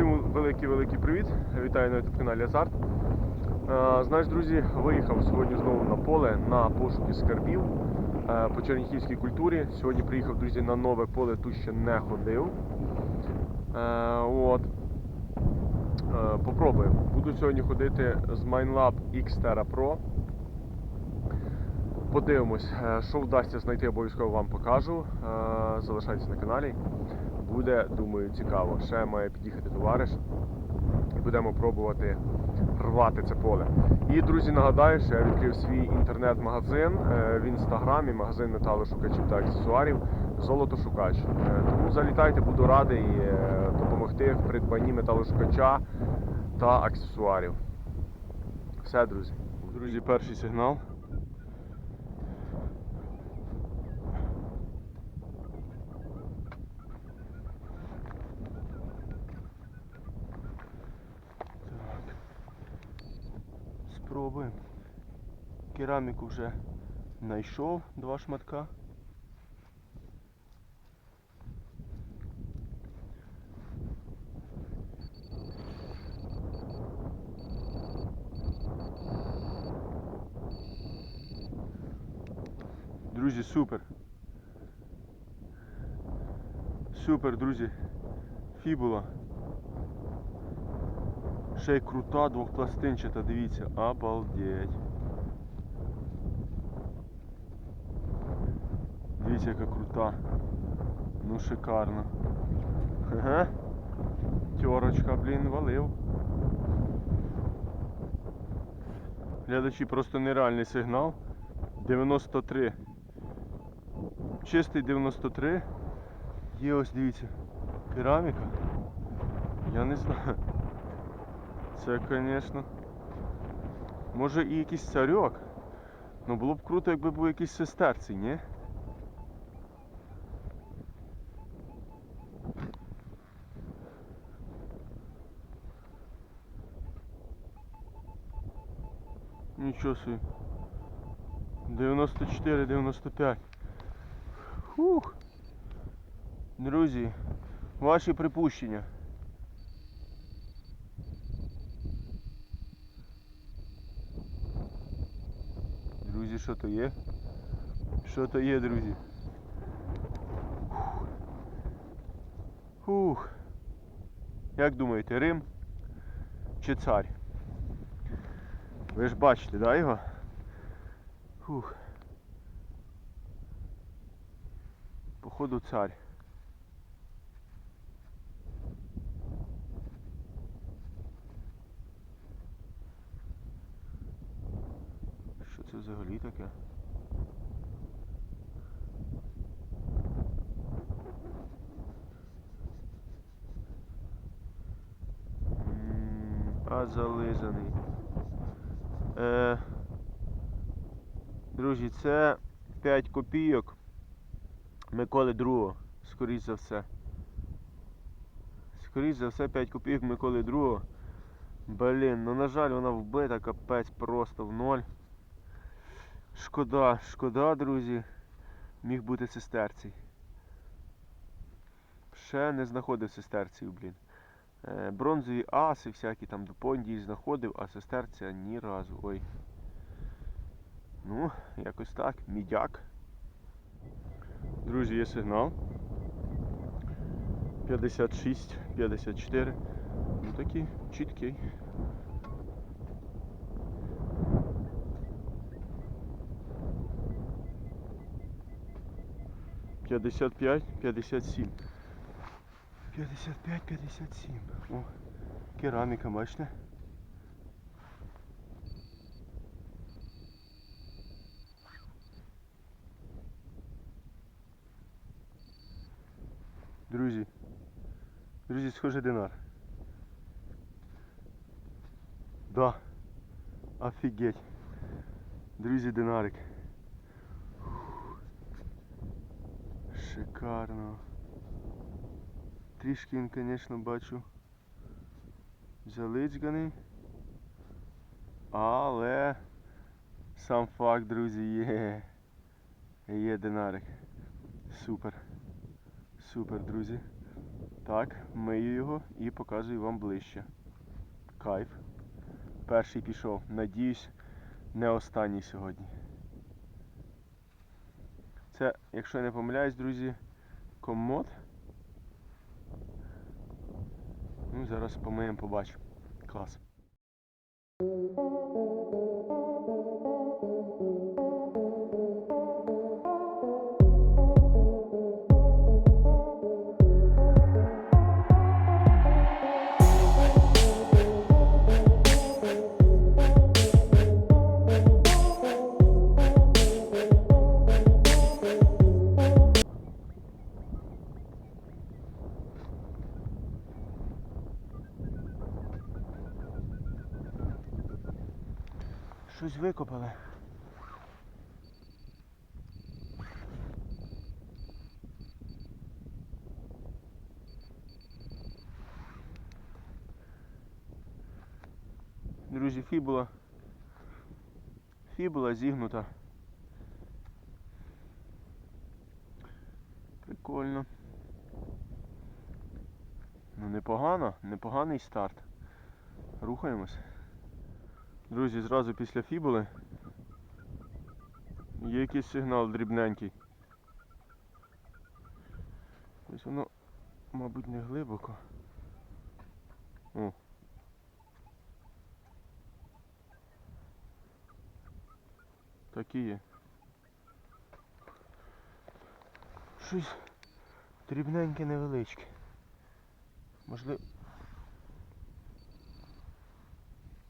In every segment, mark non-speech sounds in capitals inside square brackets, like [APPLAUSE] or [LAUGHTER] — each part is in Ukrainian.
Всім великий-великий привіт. Вітаю на youtube каналі Азарт. Е, Знаєш, друзі, виїхав сьогодні знову на поле на пошуки скарбів е, по черніхівській культурі. Сьогодні приїхав, друзі, на нове поле, тут ще не ходив. Е, От. Попробуємо. Буду сьогодні ходити з MineLab X Terra Pro. Подивимось, що вдасться знайти, обов'язково вам покажу. Залишайтесь на каналі. Буде, думаю, цікаво. Ще має під'їхати товариш. І будемо пробувати рвати це поле. І, друзі, нагадаю, що я відкрив свій інтернет-магазин е, в інстаграмі, магазин металошукачів та аксесуарів Золотошукач. Е, Тому залітайте, буду радий е, допомогти в придбанні металошукача та аксесуарів. Все, друзі. Друзі, перший сигнал. Так. Спробуємо. Кераміку вже знайшов два шматка. Друзі, супер. Супер, друзі. Фібула. Ще й крута двохпластинчата, дивіться, обалдеть. Дивіться, яка крута. Ну шикарно. Ага. Тьорочка, блін, валив. Глядачі, просто нереальний сигнал. 93. Чистий 93. Є ось дивіться. Кераміка. Я не знаю. Це, звісно. Може і якийсь царьок. Ну було б круто, якби був якийсь сестерцій, ні? Нічого собі. 94-95. Фух. Друзі, ваші припущення. Друзі, що то є? Що то є, друзі? Фух. Як думаєте, Рим чи цар? Ви ж бачите, да, його? Фух. Походу цар. Що це взагалі таке? А зализаний. Е, друзі, це 5 копійок Миколи II, скоріш за все. Скоріш за все 5 копійок Миколи II. Блін, ну на жаль, вона вбита, капець просто в ноль. Шкода, шкода, друзі. Міг бути сестерцій. Ще не знаходив сестерцію, блін. Е, бронзові аси, всякі там до пондії знаходив, а сестерця ні разу. Ой. Ну, якось так. Мідяк. Друзі, є сигнал. 56, 54. Ну такий чіткий. П'ятдесят п'ять, п'ятдесят сім. П'ятдесят п'ять, п'ятдесят сім. О, кераміка, бачите? Друзі. Друзі, схоже динар. Да. Офігеть. Друзі, динарик. Фух. Шикарно. Трішки він, звісно, бачу. Залицьганий. Але сам факт, друзі, є. Є динарик. Супер. Супер, друзі. Так, мию його і показую вам ближче. Кайф. Перший пішов. Надіюсь, не останній сьогодні. Це, якщо я не помиляюсь, друзі, комод. Ну, зараз помиємо, побачимо. Клас. Фібула. Фібула зігнута. Прикольно. Ну непогано, непоганий старт. Рухаємось. Друзі, зразу після фібули є якийсь сигнал дрібненький. Ось воно, мабуть, не глибоко. О. Так і є. Щось дрібненьке невеличке. Можливо.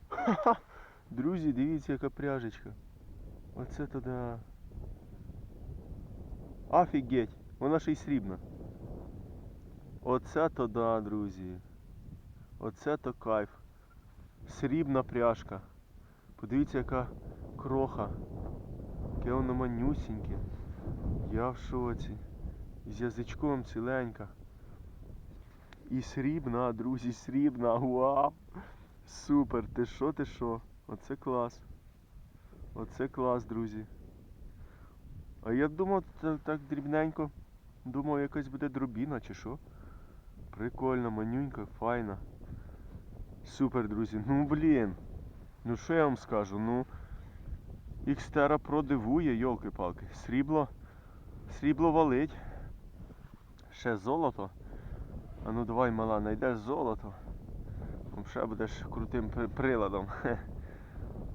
Ха-ха! Друзі, дивіться, яка пряжечка. Оце то да. Офігеть! Вона ще й срібна. Оце то да, друзі. Оце то кайф. Срібна пряжка. Подивіться, яка кроха. Яке воно манюсіньке. Я в шоці. З язичком ціленька. І срібна, друзі, срібна. Вау! Супер, ти що, ти що? Оце клас. Оце клас, друзі. А я думав так дрібненько. Думав якась буде дробіна чи що. Прикольно, манюнька, файна. Супер, друзі. Ну блін. Ну що я вам скажу? Ну. Xterra Pro дивує, йолки-палки. Срібло. Срібло валить. Ще золото. А ну давай, мала, знайдеш золото. Ще будеш крутим приладом. [LAUGHS]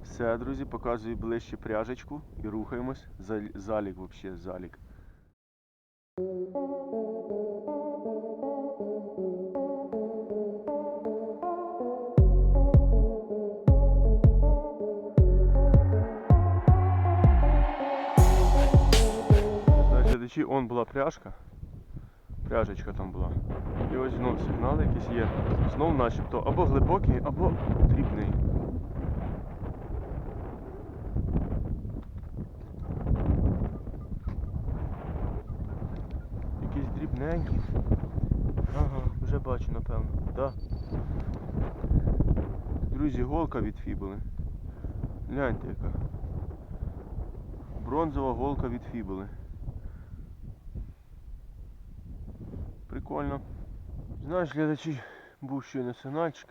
Все, друзі, показую ближче пряжечку і рухаємось. Залік взагалі, залік. Глядачі, он була пряжка. Пряжечка там була. І ось знов сигнал якийсь є. Знов начебто або глибокий, або дрібний. Якийсь дрібненький. Ага, вже бачу, напевно. Да. Друзі, голка від фібули. Гляньте яка. Бронзова голка від фібули. Прикольно. Знаєш, глядачі, був щойно сигнальчик.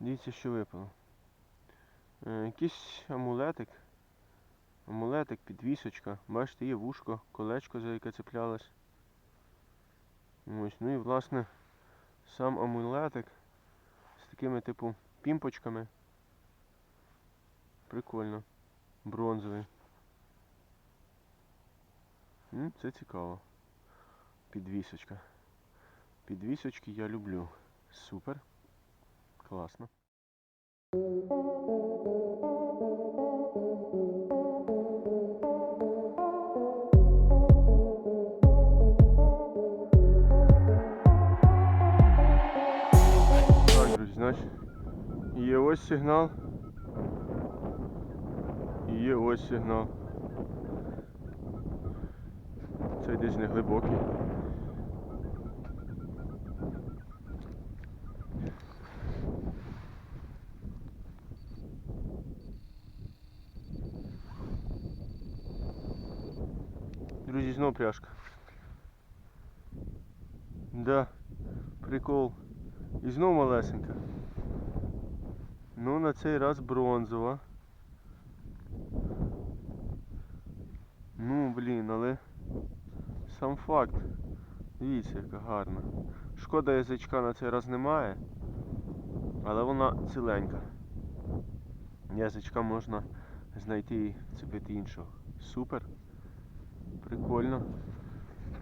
Дивіться, що випало. Е, якийсь амулетик. Амулетик, підвісочка. Бачите, є вушко, колечко, за яке цеплялось. Ось, ну і власне сам амулетик з такими типу пімпочками. Прикольно. Бронзовий. Це цікаво. Підвісочка. Підвісочки я люблю. Супер. Класно. Так, друзі, значить, є ось сигнал. І є ось сигнал. Це десь не глибокий. Друзі, знов пряжка. Да. Прикол. І знов малесенька. Ну, на цей раз бронзова. Ну, блін, але сам факт. Дивіться, яка гарна. Шкода, язичка на цей раз немає. Але вона ціленька. Язичка можна знайти і цепити іншого. Супер. Прикольно.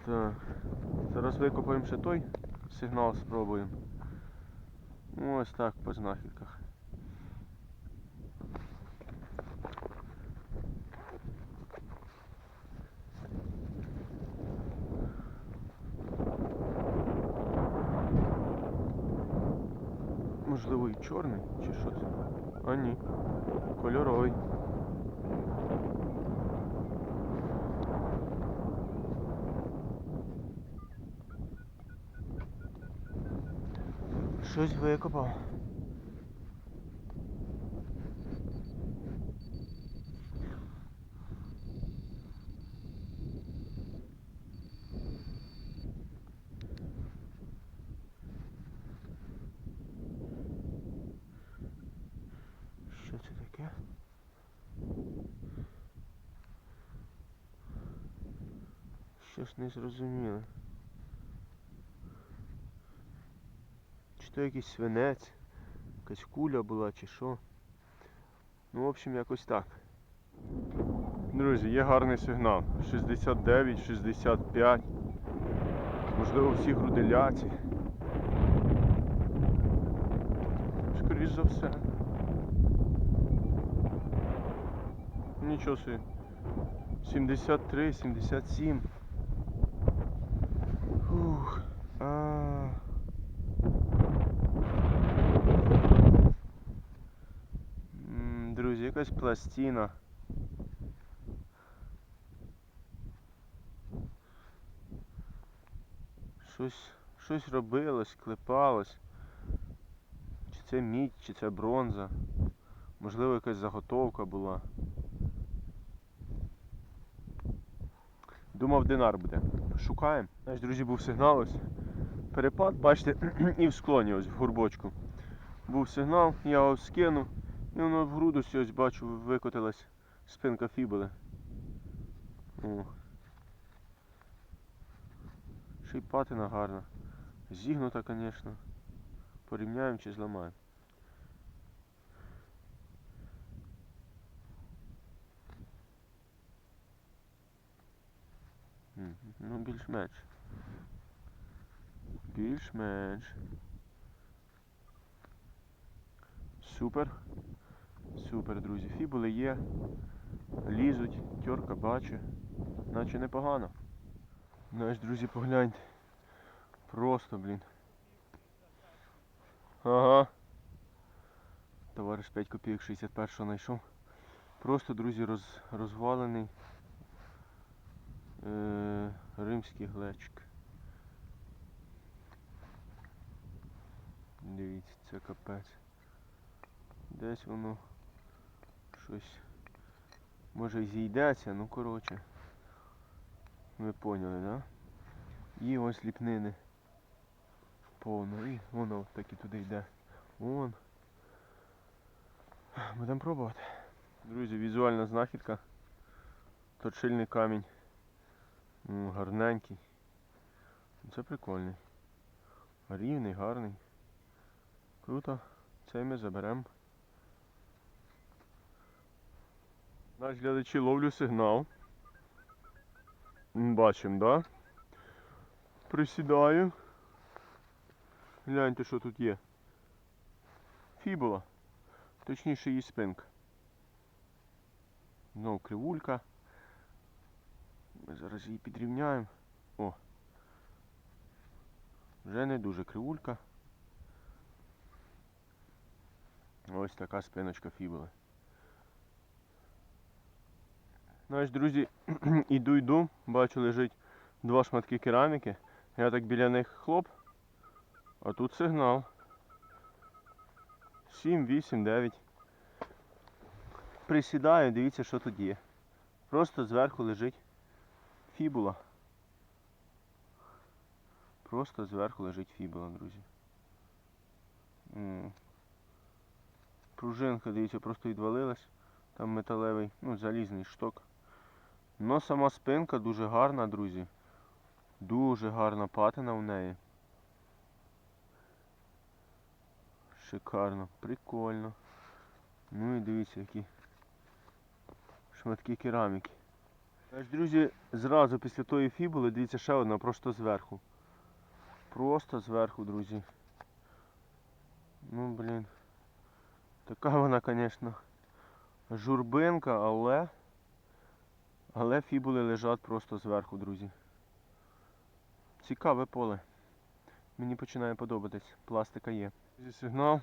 Так. Зараз викопаємо ще той сигнал спробуємо. Ось так по знахідках. Можливо і чорний, чи що це? А ні. Кольоровий. Щось викопав. Що це таке? Щось не зрозуміло. Чи то якийсь свинець, якась куля була, чи що. Ну, в общем, якось так. Друзі, є гарний сигнал. 69, 65. Можливо, всі груделяці. Скоріш за все. Нічого собі. 73, 77. Фух. А. М, Друзі, якась. Щось, щось робилось, клепалось. Чи це мідь, чи це бронза. Можливо, якась заготовка була. Думав, динар буде. Шукаємо. Знаєш, друзі, був сигнал ось. Перепад, бачите, [CLEARS THROAT] і в склоні ось в горбочку. Був сигнал, я його скинув, і воно в грудості ось бачу, викотилась спинка фібули. О. Ще й патина гарна. Зігнута, звісно. Порівняємо чи зламаємо. Ну, більш-менш. Більш-менш. Супер. Супер, друзі. Фібули є. Лізуть, тьорка бачу. Наче непогано. Знаєш, друзі, погляньте. Просто, блін. Ага. Товариш 5 копійок 61 знайшов. Просто, друзі, роз, розвалений е, римський глечик. Дивіться, це капець. Десь воно щось може зійдеться, ну коротше. Ви поняли, да? І ось ліпнини повно. І воно так і туди йде. Вон. Будемо пробувати. Друзі, візуальна знахідка. Точильний камінь. Ну, гарненький. Це прикольний. Рівний, гарний. Круто. Цей ми заберемо. Наш глядачі ловлю сигнал. Бачимо, да? Присідаю. Гляньте, що тут є. Фібула. Точніше її спинка. Знову кривулька. Ми зараз її підрівняємо. О. Вже не дуже кривулька. Ось така спиночка фібули. Знаєш, друзі, [CLEARS THROAT] іду йду, бачу лежить два шматки кераміки. Я так біля них хлоп. А тут сигнал. 7, 8, 9. Присідаю, дивіться, що тут є. Просто зверху лежить фібула. Просто зверху лежить фібула, друзі. Пружинка, дивіться, просто відвалилась. Там металевий, ну, залізний шток. Но сама спинка дуже гарна, друзі. Дуже гарна патина в неї. Шикарно, прикольно. Ну і дивіться, які шматки кераміки. Аж, друзі, зразу після тої фібули, дивіться, ще одна просто зверху. Просто зверху, друзі. Ну, блін. Така вона, звісно, журбинка, але. Але фібули лежать просто зверху, друзі. Цікаве поле. Мені починає подобатись. Пластика є. Зі сигнал.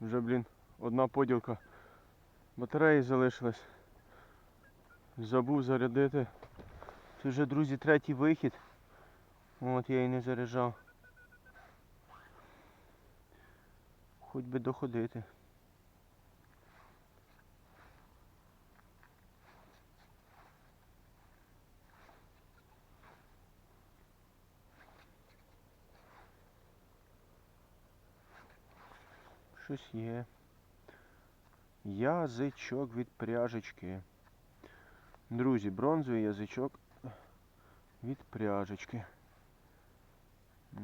Вже, блін, одна поділка батареї залишилась. Забув зарядити. Це вже, друзі, третій вихід. От я її не заряджав. Хоч би доходити. Щось є. Язичок від пряжечки. Друзі, бронзовий язичок від пряжечки.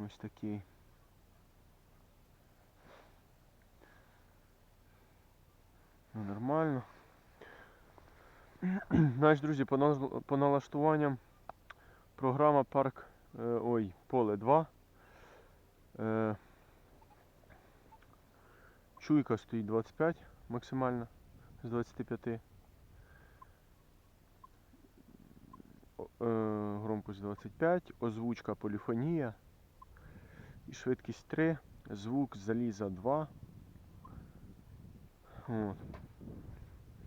Ось такий. Ну, нормально. [CLEARS THROAT] Значить, друзі, по, по налаштуванням програма парк. е, ой, поле 2. Чуйка стоїть 25 максимально з 25. Е, громкость 25, озвучка поліфонія і швидкість 3, звук заліза 2. От.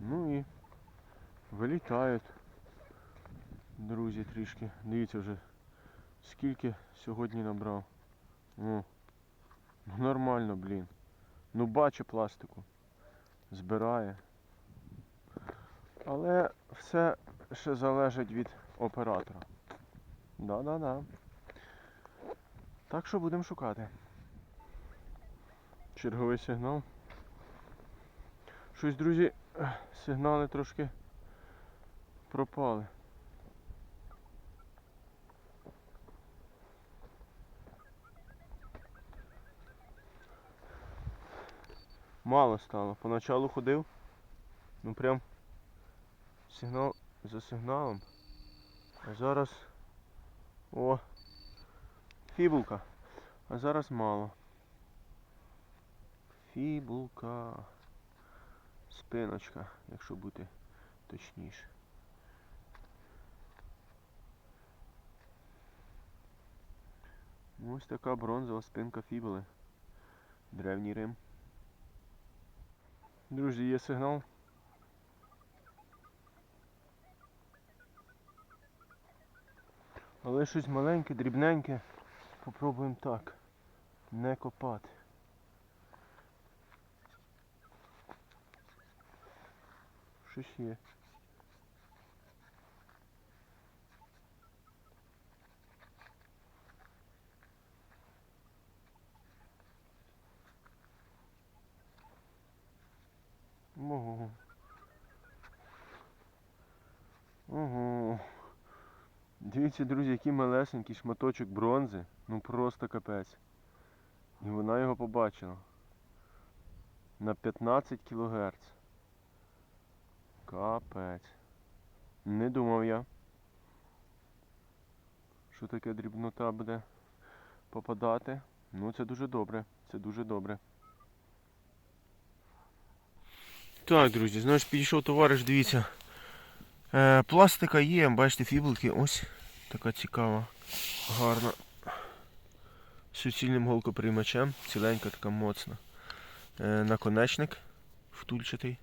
Ну і вилітають. Друзі трішки. Дивіться вже скільки сьогодні набрав. О, ну нормально, блін. Ну бачу пластику. Збирає. Але все ще залежить від оператора. Да-да-да. Так що будемо шукати. Черговий сигнал. Щось, друзі, сигнали трошки пропали. Мало стало. Поначалу ходив. Ну прям сигнал за сигналом. А зараз. О! Фібулка. А зараз мало. Фібулка. Спиночка, якщо бути точніше. Ось така бронзова спинка фібули. Древній Рим. Друзі, є сигнал. Але щось маленьке, дрібненьке. Попробуємо так. Не копати. Щось є. Ого. Ого. Дивіться, друзі, який малесенький шматочок бронзи. Ну просто капець. І вона його побачила. На 15 кГц. Капець. Не думав я. Що таке дрібнота буде попадати. Ну це дуже добре. Це дуже добре. Так, друзі, знаєш, підійшов товариш, дивіться. Е, пластика є, бачите, фібулки, ось така цікава, гарна. Суцільним голкоприймачем, ціленька така моцна. Е, наконечник втульчатий.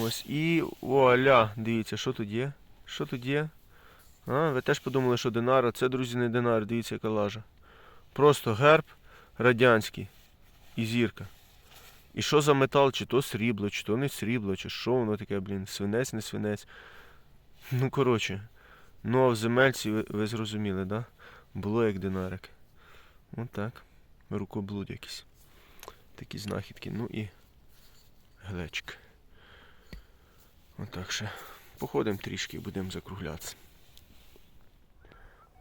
Ось. І вуаля, дивіться, що тут є? Що тут є? А, ви теж подумали, що динар, а це, друзі, не динар, дивіться, яка лажа. Просто герб радянський і зірка. І що за метал, чи то срібло, чи то не срібло, чи що воно таке, блін, свинець, не свинець. Ну, коротше, Ну а в земельці ви, ви зрозуміли, да? Було як динарик. Отак. Рукоблуд якийсь. Такі знахідки. Ну і глечик. Отак ще. Походимо трішки і будемо закруглятися.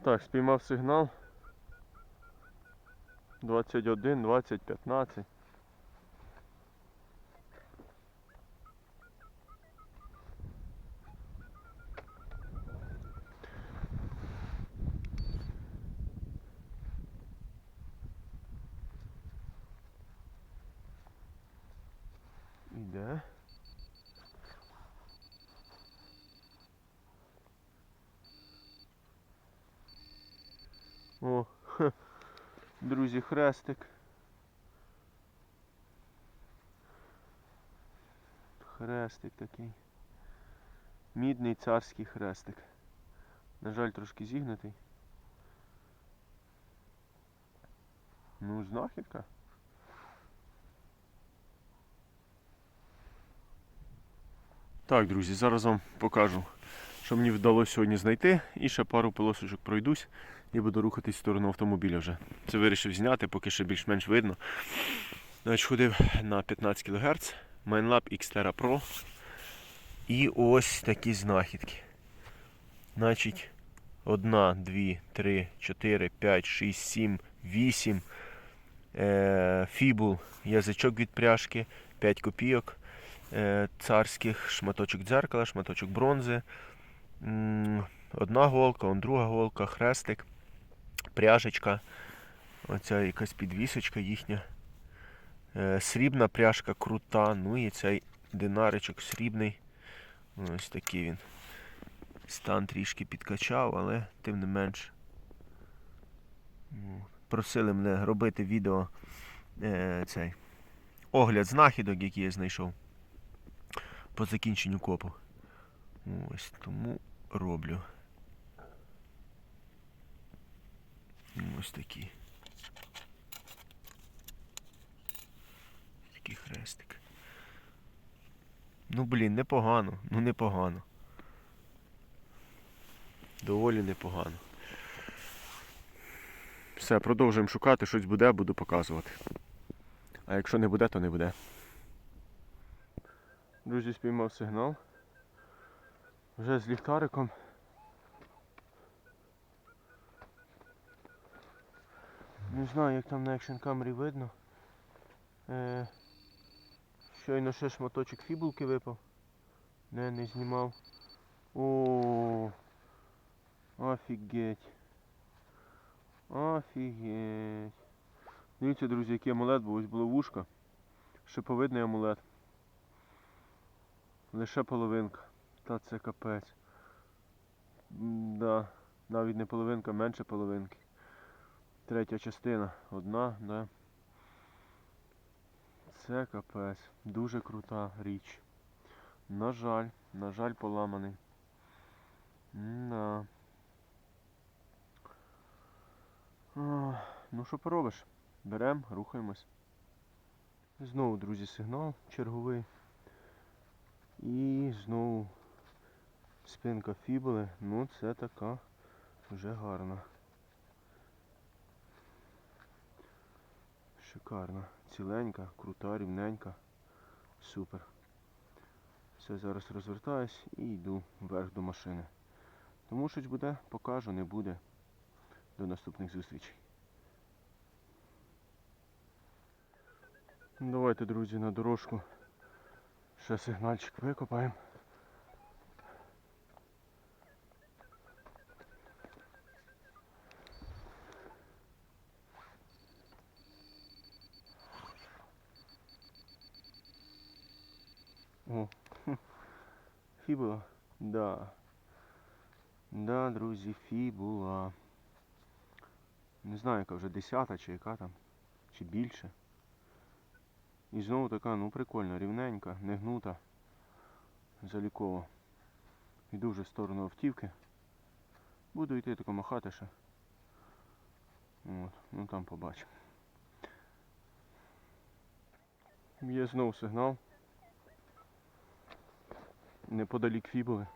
Так, спіймав сигнал. 21, 20, 15. Іде. О, хе, друзі, хрестик. Хрестик такий. Мідний царський хрестик. На жаль, трошки зігнутий. Ну, знахідка. Так, друзі, зараз вам покажу, що мені вдалося сьогодні знайти. І ще пару полосочок пройдусь і буду рухатись в сторону автомобіля вже. Це вирішив зняти, поки ще більш-менш видно. Значить, ходив на 15 кГц, MineLab Xterra Pro. І ось такі знахідки. Значить, 1, 2, 3, 4, 5, 6, 7, 8. Е, фібул, язичок від пряжки, 5 копійок царських, шматочок дзеркала, шматочок бронзи. Одна голка, он друга голка, хрестик, пряжечка. Оця якась підвісочка їхня. Е, Срібна пряжка крута. Ну і цей динаричок срібний. Ось такий він. Стан трішки підкачав, але тим не менш. Ну, Просили мене робити відео е, цей огляд знахідок, які я знайшов по закінченню копу. Ось тому роблю. Ось такі. Такий хрестик. Ну блін, непогано, ну непогано. Доволі непогано. Все, продовжуємо шукати, щось буде, буду показувати. А якщо не буде, то не буде. Друзі, спіймав сигнал. Вже з ліхтариком. Не знаю, як там на екшн камері видно. Е, щойно ще шматочок фібулки випав. Не, не знімав. О, офігеть. Офігеть. Дивіться, друзі, який амулет був. Ось було вушка. Шиповидний амулет. Лише половинка. Та це капець. Да, навіть не половинка, менше половинки. Третя частина. Одна, да. Це капець. Дуже крута річ. На жаль, на жаль, поламаний. Да. Ну що поробиш? Берем, рухаємось. Знову, друзі, сигнал черговий. І знову спинка фібули. Ну це така вже гарна. Шикарна. Ціленька, крута, рівненька. Супер. Все, зараз розвертаюсь і йду вверх до машини. Тому щось буде, покажу, не буде. До наступних зустрічей. Давайте, друзі, на дорожку. Ще сигнальчик викопаємо. О, фібула. Да. Да, друзі, фібула. Не знаю, яка вже десята чи яка там, чи більше. І знову така, ну прикольно, рівненька, не гнута, заліково. Йду вже в сторону автівки. Буду йти тако махати ще. От, Ну там побачимо. Є знову сигнал. Неподалік фіболи.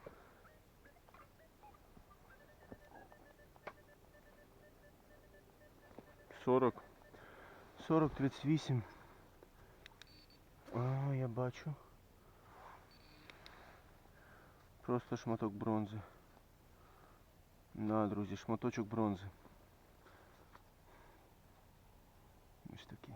Сорок. Сорок тридцять вісім. А, я бачу. Просто шматок бронзи. На, друзі, шматочок бронзи. Ось такий.